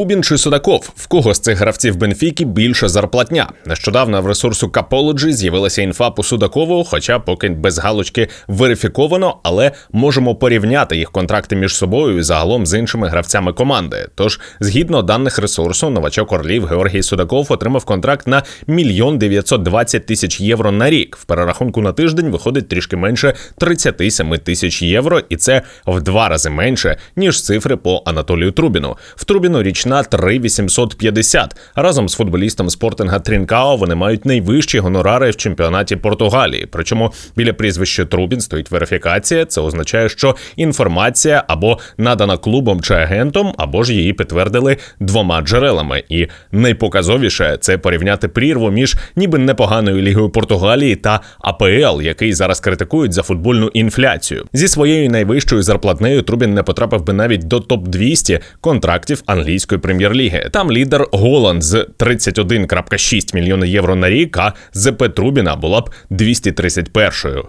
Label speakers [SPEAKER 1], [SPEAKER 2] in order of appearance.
[SPEAKER 1] Трубін чи Судаков? В кого з цих гравців Бенфіки більша зарплатня? Нещодавно в ресурсу Capology з'явилася інфа по Судакову, хоча поки без галочки верифіковано, але можемо порівняти їх контракти між собою і загалом з іншими гравцями команди. Тож, згідно даних ресурсу, новачок Орлів Георгій Судаков отримав контракт на мільйон 920 тисяч євро на рік. В перерахунку на тиждень виходить трішки менше 37 тисяч євро, і це в два рази менше ніж цифри по Анатолію Трубіну. В Трубіну річна 3850. Разом з футболістом спортинга Трінкао вони мають найвищі гонорари в чемпіонаті Португалії. Причому біля прізвища Трубін стоїть верифікація. Це означає, що інформація або надана клубом чи агентом, або ж її підтвердили двома джерелами. І найпоказовіше це порівняти прірву між ніби непоганою лігою Португалії та АПЛ, який зараз критикують за футбольну інфляцію. Зі своєю найвищою зарплатнею Трубін не потрапив би навіть до топ 200 контрактів англійської прем'єр-ліги. Там лідер Голанд з 31,6 мільйона євро на рік, а ЗП Трубіна була б 231.